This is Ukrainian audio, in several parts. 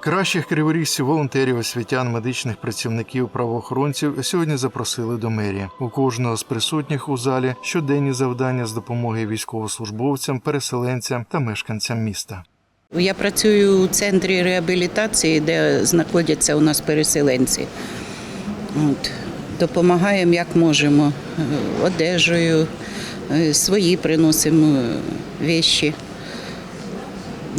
Кращих криворіжців, волонтерів, освітян, медичних працівників, правоохоронців сьогодні запросили до мерії. У кожного з присутніх у залі щоденні завдання з допомоги військовослужбовцям, переселенцям та мешканцям міста. Я працюю у центрі реабілітації, де знаходяться у нас переселенці. От. Допомагаємо як можемо е, одежею, е, свої приносимо е, вещі.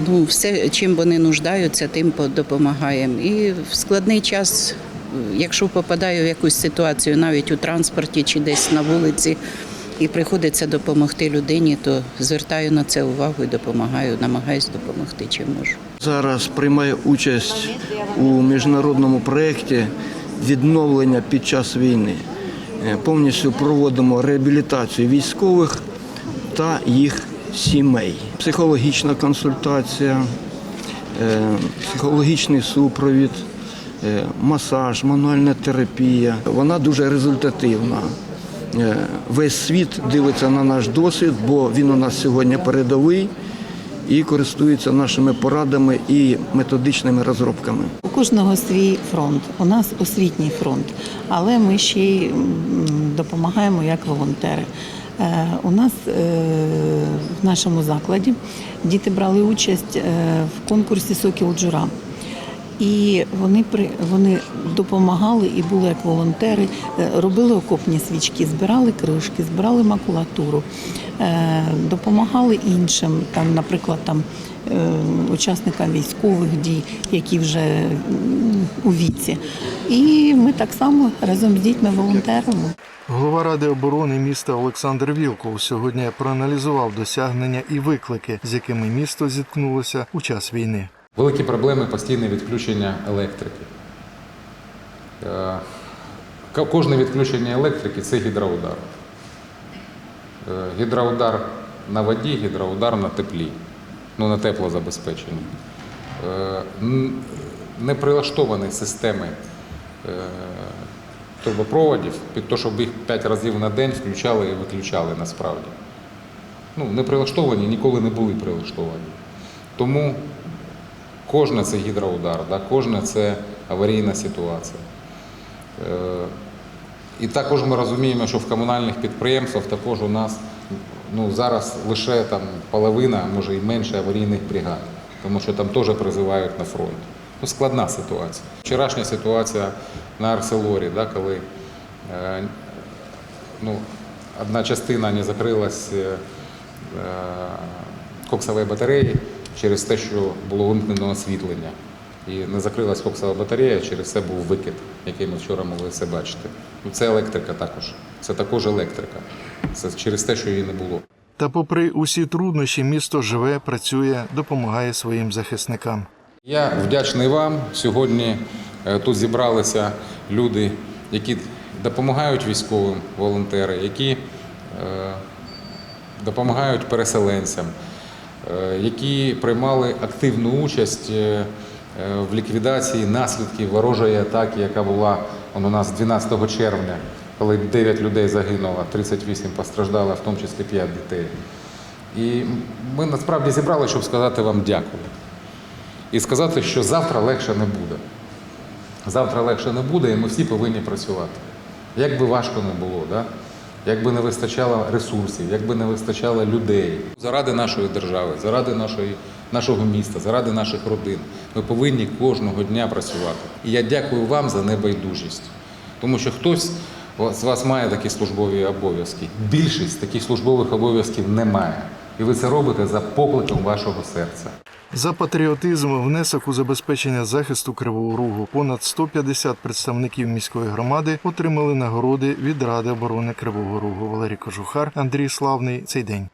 Ну, все, чим вони нуждаються, тим допомагаємо. І в складний час, якщо попадаю в якусь ситуацію, навіть у транспорті чи десь на вулиці, і приходиться допомогти людині, то звертаю на це увагу і допомагаю, намагаюся допомогти, чим можу. Зараз приймає участь у міжнародному проєкті відновлення під час війни. Е, Повністю проводимо реабілітацію військових та їх сімей. Психологічна консультація, е, психологічний супровід, е, масаж, мануальна терапія. Вона дуже результативна. Е, Весь світ дивиться на наш досвід, бо він у нас сьогодні передовий і користується нашими порадами і методичними розробками. У кожного свій фронт. У нас освітній фронт, але ми ще й допомагаємо як волонтери. Е, У нас е, в нашому закладі діти брали участь е, в конкурсі Сокіл Джура. І вони вони допомагали і були як волонтери, е, робили окопні свічки, збирали кришки, збирали макулатуру, е, допомагали іншим, там, наприклад, там е, учасникам військових дій, які вже у віці. І ми так само разом з дітьми волонтеримо. Голова ради оборони міста Олександр Вілков сьогодні проаналізував досягнення і виклики, з якими місто зіткнулося у час війни. Великі проблеми постійне відключення електрики. Е, Кожне відключення електрики це гідроудар. Е, Гідроудар на воді, гідроудар на теплі, ну на теплозабезпеченні. Е, н- Не прилаштовані системи трубопроводів під те, щоб їх 5 разів на день включали і виключали насправді. Ну, не прилаштовані, ніколи не були прилаштовані. Тому Кожне це гідроудар, да? кожне це аварійна ситуація. Е, І також ми розуміємо, що в комунальних підприємствах також у нас ну, зараз лише там половина, може і менше аварійних бригад, тому що там теж призивають на фронт. Ну, складна ситуація. Вчорашня ситуація на Арселорі, да, коли е, ну, одна частина не закрилась е, е, коксової батареї через те, що було вимкнено освітлення. І не закрилась коксова батарея, через це був викид, який ми вчора могли все бачити. Ну, це електрика також. Це також електрика. Це через те, що її не було. Та, попри усі труднощі, місто живе, працює, допомагає своїм захисникам. Я вдячний вам. Сьогодні е, тут зібралися люди, які допомагають військовим волонтери, які е, допомагають переселенцям, які приймали активну участь е, е, в ліквідації наслідків ворожої атаки, яка була у нас 12 червня, коли 9 людей загинуло, 38 постраждало, в тому числі 5 дітей. І ми насправді зібрали, щоб сказати вам дякую і сказати, що завтра легше не буде. Завтра легше не буде, і ми всі повинні працювати. Як би важко не було, да? Як би не вистачало ресурсів, як би не вистачало людей. Заради нашої держави, заради нашої, нашого міста, заради наших родин. Ми повинні кожного дня працювати. І я дякую вам за небайдужість. Тому що хтось з вас має такі службові обов'язки. Більшість таких службових обов'язків немає. І ви це робите за покликом вашого серця. За патріотизм, внесок у забезпечення захисту Кривого Рогу понад 150 представників міської громади отримали нагороди від Ради оборони Кривого Рогу. Валерій Кожухар, Андрій Славний. Цей день.